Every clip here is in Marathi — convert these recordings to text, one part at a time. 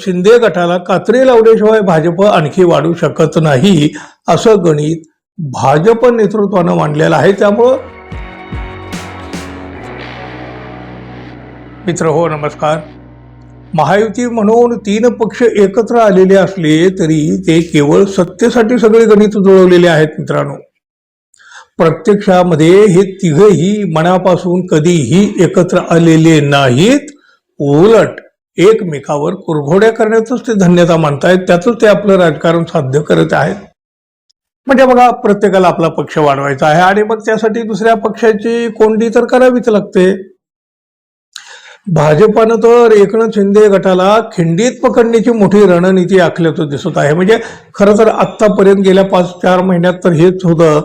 शिंदे गटाला कात्री लावल्याशिवाय भाजप आणखी वाढू शकत नाही असं गणित भाजप नेतृत्वानं मांडलेलं आहे. त्यामुळं मित्र हो नमस्कार. महायुती म्हणून तीन पक्ष एकत्र आलेले असले तरी ते केवळ सत्तेसाठी सगळे गणित जुळवलेले आहेत मित्रांनो. प्रत्यक्षामध्ये हे तिघही मनापासून कधीही एकत्र आलेले नाहीत. उलट एकमेकावर कुरघोड्या करण्यातच ते धन्यता मानतायत त्यातच ते आपलं राजकारण साध्य करत आहेत. म्हणजे बघा प्रत्येकाला आपला पक्ष वाढवायचा आहे आणि मग त्यासाठी दुसऱ्या पक्षाची कोंडी तर करावीच लागते. भाजपानं तर एकनाथ शिंदे गटाला खिंडीत पकडण्याची मोठी रणनीती आखल्याचं दिसत आहे. म्हणजे खरं तर आत्तापर्यंत गेल्या पाच चार महिन्यात तर हेच होतं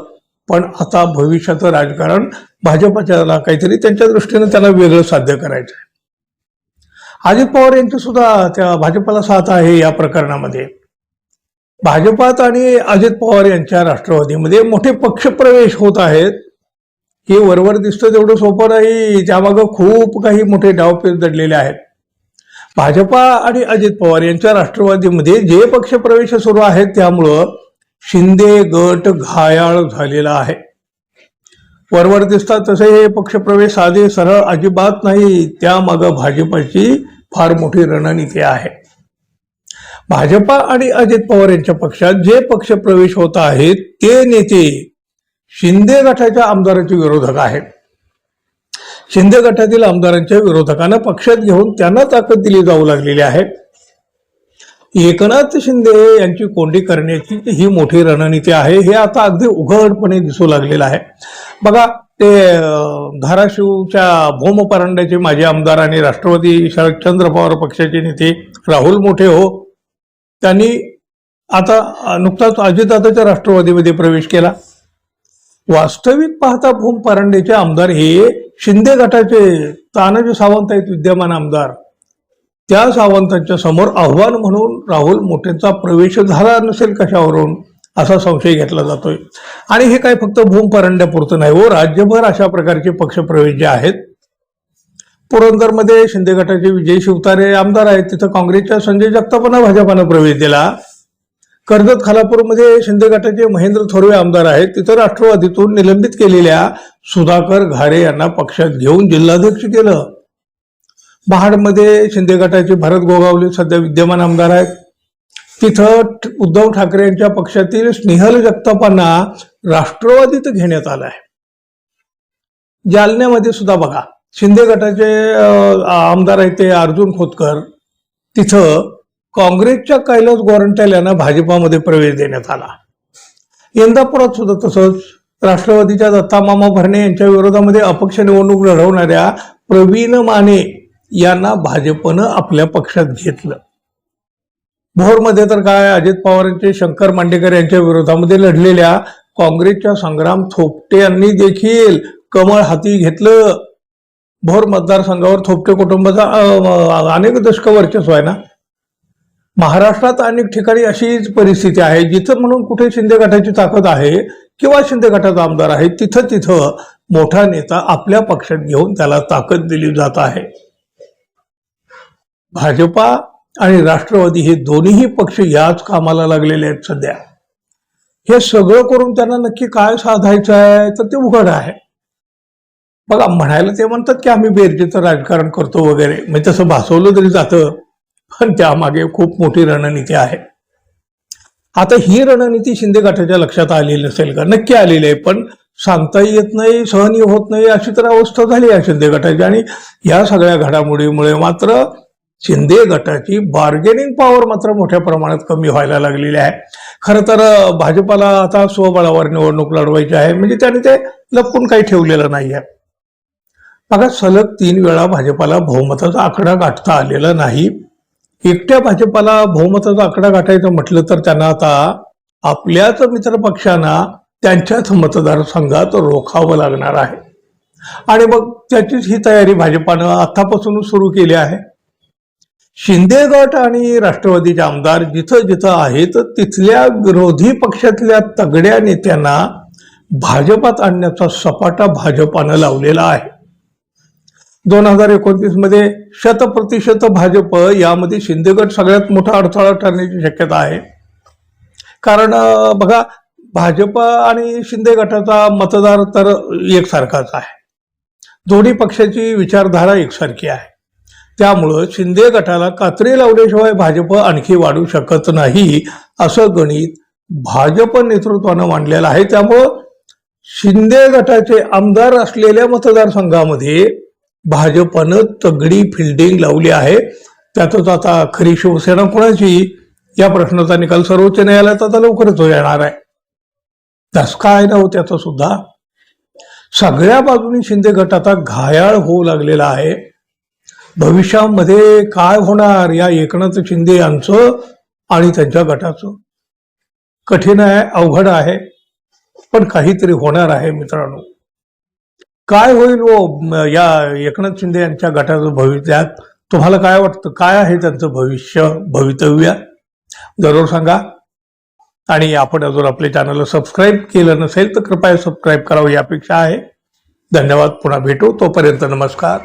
पण आता भविष्याचं राजकारण भाजपाच्याला काहीतरी त्यांच्या दृष्टीनं त्याला वेगळं साध्य करायचं आहे अजित पवार यांची सुद्धा त्या भाजपाला साथ आहे या प्रकरणामध्ये. भाजपात आणि अजित पवार यांच्या राष्ट्रवादीमध्ये मोठे पक्षप्रवेश होत आहेत. हे वरवर दिसतं तेवढं सोपं नाही. त्यामागं खूप काही मोठे डावपेच दडलेले आहेत. भाजपा आणि अजित पवार यांच्या राष्ट्रवादीमध्ये जे पक्षप्रवेश सुरू आहेत त्यामुळं शिंदे गट घायाळ झालेला आहे. वरवर दिसतात तसे हे पक्षप्रवेश साधे सरळ अजिबात नाही. त्यामागं भाजपाची फार मोठी रणनीती आहे. भाजपा आणि अजित पवार यांच्या पक्षात जे पक्ष प्रवेश होत आहेत ते नेते शिंदे गटाच्या आमदारांचे विरोधक आहेत. शिंदे गटातील आमदारांच्या विरोधकांना पक्षात घेऊन त्यांना ताकद दिली जाऊ लागलेली आहे. एकनाथ शिंदे यांची कोंडी करण्याची ही मोठी रणनीती आहे. हे आता अगदी उघडपणे दिसू लागलेलं आहे. बघा ते धाराशिवच्या भोम परांड्याचे माजी आमदार आणि राष्ट्रवादी शरदचंद्र पवार पक्षाचे नेते राहुल मोठे हो त्यांनी आता नुकताच अजितदादाच्या राष्ट्रवादीमध्ये प्रवेश केला. वास्तविक पाहता भूम परांडेचे आमदार हे शिंदे गटाचे तानाजी सावंत आहेत विद्यमान आमदार. त्या सावंतांच्या समोर आव्हान म्हणून राहुल मोठेंचा प्रवेश झाला नसेल कशावरून असा संशय घेतला जातोय. आणि हे काय फक्त भूम परंड्यापुरतं नाही हो राज्यभर अशा प्रकारचे पक्षप्रवेश जे आहेत पुरंदरमध्ये शिंदे गटाचे विजय शिवतारे आमदार आहेत तिथं काँग्रेसच्या संजय जगतापांना भाजपानं प्रवेश दिला. कर्जत खालापूरमध्ये शिंदे गटाचे महेंद्र थोरवे आमदार आहेत तिथं राष्ट्रवादीतून निलंबित केलेल्या सुधाकर घारे यांना पक्षात घेऊन जिल्हाध्यक्ष केलं. महाडमध्ये शिंदे गटाचे भरत गोगावले सध्या विद्यमान आमदार आहेत. तिथं उद्धव ठाकरे यांच्या पक्षातील स्नेहल जगतापांना राष्ट्रवादीत घेण्यात आलं आहे. जालन्यामध्ये सुद्धा बघा शिंदे गटाचे आमदार आहेत ते अर्जुन खोतकर. तिथं काँग्रेसच्या कैलास गोरंट्याल यांना भाजपामध्ये प्रवेश देण्यात आला. इंदापुरात सुद्धा तसंच राष्ट्रवादीच्या दत्ता मामा भरणे यांच्या विरोधामध्ये अपक्ष निवडणूक लढवणाऱ्या प्रवीण माने यांना भाजपनं आपल्या पक्षात घेतलं. भोरमध्ये तर काय अजित पवारांचे शंकर मांडेकर यांच्या विरोधामध्ये लढलेल्या काँग्रेसच्या संग्राम थोपटे यांनी देखील कमळ हाती घेतलं. भोर मतदारसंघावर थोपटे कुटुंबाचा अनेक दशक वर्चस्व आहे ना? महाराष्ट्रात अनेक ठिकाणी अशीच परिस्थिती आहे जिथं म्हणून कुठे शिंदे गटाची ताकद आहे किंवा शिंदे गटाचा आमदार आहे तिथं तिथं मोठा नेता आपल्या पक्षात घेऊन त्याला ताकद दिली जात आहे. भाजपा आणि राष्ट्रवादी हे दोन्हीही पक्ष याच कामाला लागलेले आहेत सध्या. हे सगळं करून त्यांना नक्की काय साधायचं आहे तर ते उघड आहे. बघा म्हणायला ते म्हणतात की आम्ही बेरजेचं राजकारण करतो वगैरे. मी तसं भासवलं तरी जातं पण त्यामागे खूप मोठी रणनीती आहे. आता ही रणनीती शिंदे गटाच्या लक्षात आलेली नसेल का? नक्की आलेली आहे पण सांगता येत नाही सहनीय होत नाही अशी तर अवस्था झाली आहे शिंदे गटाची. आणि या सगळ्या घडामोडीमुळे मात्र शिंदे गटाची बार्गेनिंग पॉवर मात्र मोठ्या प्रमाणात कमी व्हायला लागलेली आहे. खरं तर भाजपाला आता स्वबळावर निवडणूक लढवायची आहे. म्हणजे त्याने ते लपवून काही ठेवलेलं नाही आहे बघा सलग तीन वेळा भाजपाला बहुमताचा आकडा गाठता आलेला नाही. एकट्या भाजपाला बहुमताचा आकडा गाठायचं म्हटलं तर त्यांना आता आपल्याच मित्र पक्षांना त्यांच्याच मतदारसंघात रोखावं लागणार आहे. आणि मग त्याचीच ही तयारी भाजपानं आतापासूनच सुरू केली आहे. शिंदे गट आणि राष्ट्रवादीचे आमदार जिथं जिथं आहेत तिथल्या विरोधी पक्षातल्या तगड्या नेत्यांना भाजपात आणण्याचा सपाटा भाजपानं लावलेला आहे. दोन हजार एकोणतीसमध्ये शतप्रतिशत भाजप यामध्ये शिंदे गट सगळ्यात मोठा अडथळा ठरण्याची शक्यता आहे. कारण बघा भाजप आणि शिंदे गटाचा मतदार तर एकसारखाच आहे. दोन्ही पक्षाची विचारधारा एकसारखी आहे. त्यामुळं शिंदे गटाला कात्री लावल्याशिवाय भाजप आणखी वाढू शकत नाही असं गणित भाजप नेतृत्वानं मांडलेलं आहे. त्यामुळं शिंदे गटाचे आमदार असलेल्या मतदारसंघामध्ये भाजपनं तगडी फिल्डिंग लावली आहे. त्यातच आता खरी शिवसेना कोणाची? या प्रश्नाचा निकाल सर्वोच्च न्यायालयात आता लवकरच येणार आहे. तस काय हो त्याचं सुद्धा? सगळ्या बाजूनी शिंदे गट आता घायाळ होऊ लागलेला आहे. भविष्यामध्ये काय होणार या एकनाथ शिंदे यांचं आणि त्यांच्या गटाचं? कठीण आहे अवघड आहे पण काहीतरी होणार आहे मित्रांनो. काय होईल हो, व या एकनाथ शिंदे यांच्या गटाचं भविष्यात तुम्हाला काय वाटतं? काय आहे त्यांचं भविष्य भवितव्य? जरूर सांगा. आणि आपण अजून आपल्या चॅनलला सबस्क्राईब केलं नसेल तर कृपया सबस्क्राईब करावं यापेक्षा अपेक्षा आहे. धन्यवाद पुन्हा भेटू. तोपर्यंत नमस्कार.